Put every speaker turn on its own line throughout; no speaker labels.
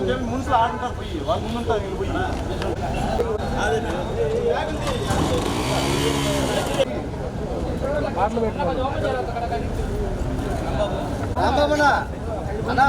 Municipal ఆడుంటారు పోయి వాళ్ళు ముందుంటారు వీళ్ళు పోయి. రాంబాబునా అన్నా.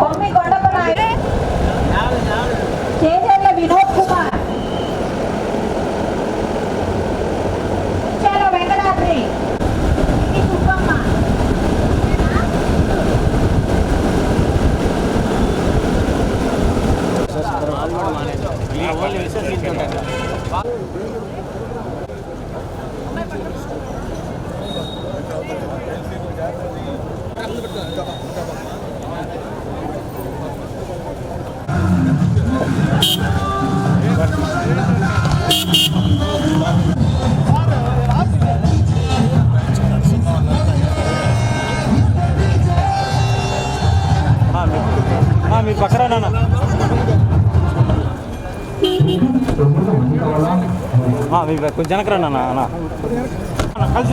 కొమ్మి
పక్కన నాన్న. కొంచెం వెనకరా నాన్న అన్న కలిసి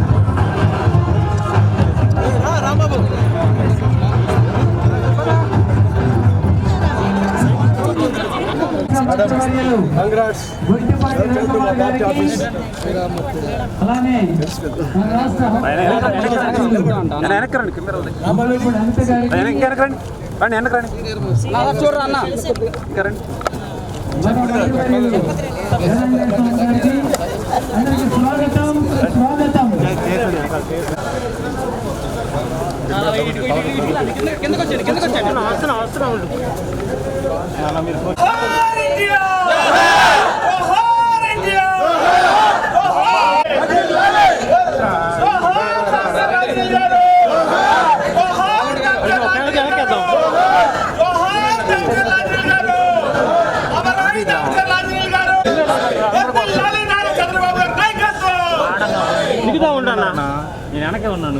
వెనకరండి కెమెరా
రామలూరు
వెనకరండి వెనకరండి చూడరా అన్న
అందరికీ స్వాగతం స్వాగతం
దిగుతా ఉంటాను వెనకే ఉన్నాను.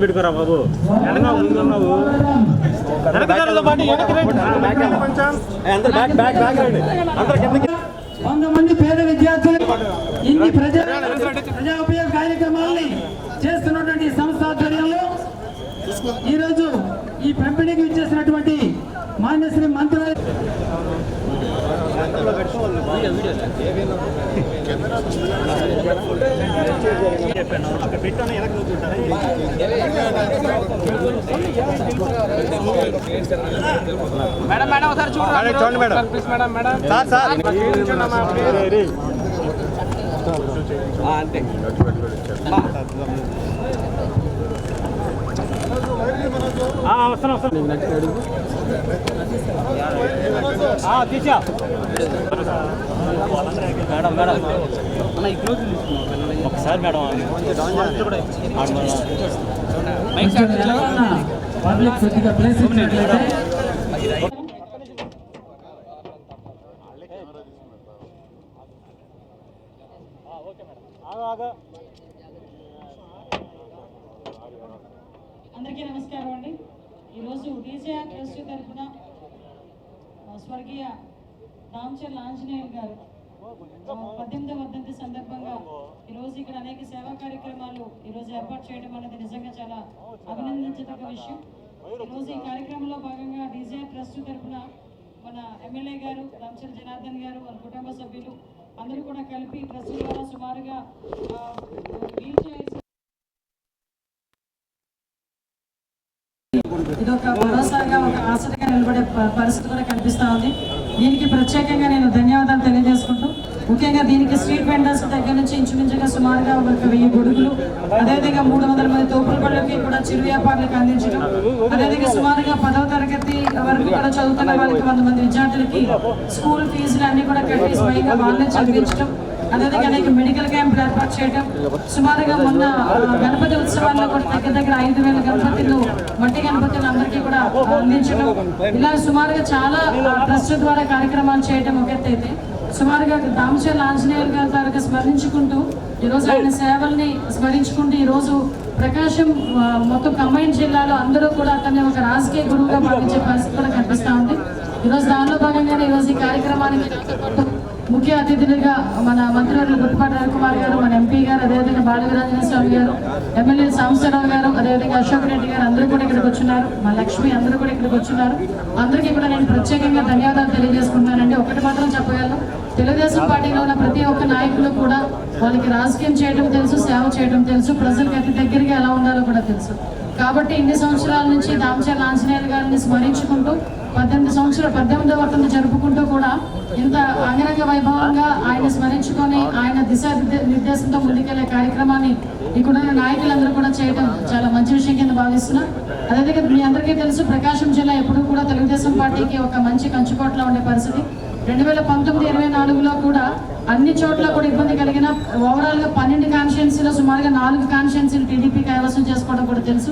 పెట్టుకోరా బాబు. వెనక ముందు ఉన్నావు. వెనకదారులతో పాటు వెనక్కి రండి. అందరు బ్యాక్ బ్యాక్ బ్యాక్ రండి. అందరు కిందకి
వంద మంది పేద విద్యార్థులు ఇన్ని ప్రజా ప్రజా ఉపయోగ కార్యక్రమాలని చేస్తున్నటువంటి సంస్థ ఆధ్వర్యంలో ఈరోజు ఈ పంపిణీకి
మేడం మేడం ఒకసారి చూడండి madam. Madam madam. Sir sir. అంతే. వస్తాను వస్తాను తీసా. Madam madam. ఒకసారి మేడం
కొంచెం ఎవరన్నా పబ్లిక్ కొద్దిగా ప్లేస్ ఇచ్చినట్లయితే.
అందరికీ ఈరోజు డీజే ట్రస్ట్ తరఫున స్వర్గీయ రామచర్ల ఆంజనేయులు గారు పద్దెనిమిదవ వర్ధంతి సందర్భంగా ఈరోజు ఇక్కడ అనేక సేవా కార్యక్రమాలు ఈరోజు ఏర్పాటు చేయడం అనేది నిజంగా చాలా అభినందించదగ్గ విషయం. ఈరోజు ఈ కార్యక్రమంలో భాగంగా డీజే ట్రస్ట్ తరఫున మన ఎమ్మెల్యే గారు రామచంద్ర జనార్దన్ గారు మన కుటుంబ సభ్యులు అందరూ కూడా కలిపి ట్రస్ట్ ద్వారా సుమారుగా వీల్ చైర్స్ ఇది ఒక భరోసాగా ఒక ఆశగా నిలబడే ప- పరిస్థితి కూడా కనిపిస్తా ఉంది. దీనికి ప్రత్యేకంగా నేను ధన్యవాదాలు తెలియజేసుకుంటూ ముఖ్యంగా దీనికి స్ట్రీట్ వెండర్స్ దగ్గర నుంచి ఇంచుమించుగా సుమారుగా ఒక వెయ్యి గొడుగులు అదేవిధంగా మూడు వందల మంది తోపుల పళ్ళకి కూడా చిరు వ్యాపారులకు అందించడం అదేవిధంగా సుమారుగా పదవ తరగతి వరకు కూడా చదువుతున్న వాళ్ళకి వంద మంది విద్యార్థులకి స్కూల్ ఫీజులు అన్ని కూడా కట్టి స్వయంగా వాళ్ళని చదివించడం అదేవిధంగా అనేక మెడికల్ క్యాంపులు ఏర్పాటు చేయడం సుమారుగా మొన్న గణపతి ఉత్సవాల్లో కూడా దగ్గర దగ్గర ఐదు వేల గణపతులు మట్టి గణపతులు అందరికీ కూడా అందించడం. ఇలా సుమారుగా చాలా ట్రస్ట్ ద్వారా కార్యక్రమాలు చేయడం ఒక ఎత్తు అయితే సుమారుగా దామచర్ల ఆంజనేయులు గారి తాలూకా స్మరించుకుంటూ ఈరోజు ఆయన సేవల్ని స్మరించుకుంటూ ఈరోజు ప్రకాశం మొత్తం కంబైన్ జిల్లాలో అందరూ కూడా అతన్ని ఒక రాజకీయ గురువుగా భావించే పరిస్థితి కూడా కనిపిస్తా ఉంది. ఈరోజు దానిలో భాగంగానే ఈరోజు ఈ కార్యక్రమానికి ముఖ్య అతిథులుగా మన మంత్రులు గుట్టుపాటి రవికుమార్ గారు మన ఎంపీ గారు అదేవిధంగా బాలవీరాజన స్వామి గారు ఎమ్మెల్యే సాంబశివరావు గారు అదేవిధంగా అశోక్ రెడ్డి గారు అందరూ కూడా ఇక్కడికి వచ్చినారు. మా లక్ష్మి అందరూ కూడా ఇక్కడికి వచ్చినారు. అందరికీ కూడా నేను ప్రత్యేకంగా ధన్యవాదాలు తెలియజేసుకుంటున్నానండి. ఒకటి మాత్రం చెప్పగలను. తెలుగుదేశం పార్టీలో ఉన్న ప్రతి ఒక్క నాయకులు కూడా వాళ్ళకి రాజకీయం చేయడం తెలుసు సేవ చేయడం తెలుసు ప్రజలకు అతి దగ్గరగా ఎలా ఉండాలో కూడా తెలుసు. కాబట్టి ఇన్ని సంవత్సరాల నుంచి దామచర్ల ఆంజనేయులు గారిని స్మరించుకుంటూ పద్దెనిమిది సంవత్సరాలు పద్దెనిమిదవ వర్తంతి జరుపుకుంటూ కూడా ఇంత అంగరంగ వైభవంగా ఆయన స్మరించుకొని ఆయన దిశ నిర్దేశంతో ముందుకెళ్ళే కార్యక్రమాన్ని ఇక్కడున్న నాయకులందరూ కూడా చేయడం చాలా మంచి విషయం కింద భావిస్తున్నా. అదేవిధంగా మీ అందరికీ తెలుసు ప్రకాశం జిల్లా ఎప్పుడూ కూడా తెలుగుదేశం పార్టీకి ఒక మంచి కంచుకోట్ల ఉండే పరిస్థితి. రెండు వేల పంతొమ్మిది ఇరవై నాలుగులో కూడా అన్ని చోట్ల కూడా ఇబ్బంది కలిగిన ఓవరాల్గా పన్నెండు కాన్స్టిట్యున్సీలో సుమారుగా నాలుగు కాన్స్టిట్యున్సీలు టీడీపీ కైవసం చేసుకోవడం కూడా తెలుసు.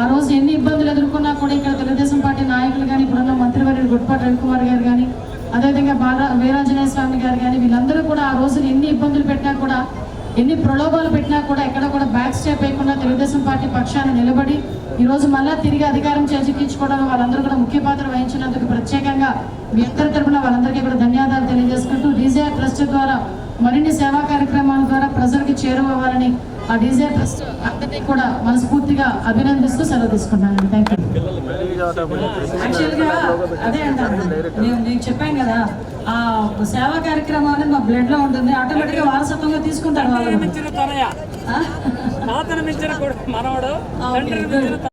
ఆ రోజు ఎన్ని ఇబ్బందులు ఎదుర్కొన్నా కూడా ఇక్కడ తెలుగుదేశం పార్టీ నాయకులు కానీ ఇప్పుడున్న మంత్రివర్యులు గుడిపాటి రవికుమార్ గారు కానీ అదేవిధంగా బాల వీరాంజనేయ స్వామి గారు కానీ వీళ్ళందరూ కూడా ఆ రోజున ఎన్ని ఇబ్బందులు పెట్టినా కూడా ఎన్ని ప్రలోభాలు పెట్టినా కూడా ఎక్కడ కూడా బ్యాక్ స్టెప్ వేయకుండా తెలుగుదేశం పార్టీ పక్షాన నిలబడి ఈరోజు మళ్ళా తిరిగి అధికారం చేజిక్కించుకోవడానికి వాళ్ళందరూ కూడా ముఖ్య పాత్ర వహించినందుకు ప్రత్యేకంగా మీ అందరి తరపున వాళ్ళందరికీ కూడా ధన్యవాదాలు తెలియజేసుకుంటూ డీజే ట్రస్ట్ ద్వారా మరిన్ని సేవా కార్యక్రమాల ద్వారా ప్రజలకు చేరువవ్వాలని ఆ డీజే ట్రస్ట్ అందరినీ కూడా మనస్ఫూర్తిగా అభినందిస్తూ సెలవు తీసుకున్నాను థ్యాంక్ యూ నేను నేను చెప్పాను కదా ఆ సేవా కార్యక్రమం అనేది మా బ్లడ్లో ఉంటుంది ఆటోమేటిక్గా వారసత్వంగా తీసుకుంటారు వాళ్ళు
మనవడు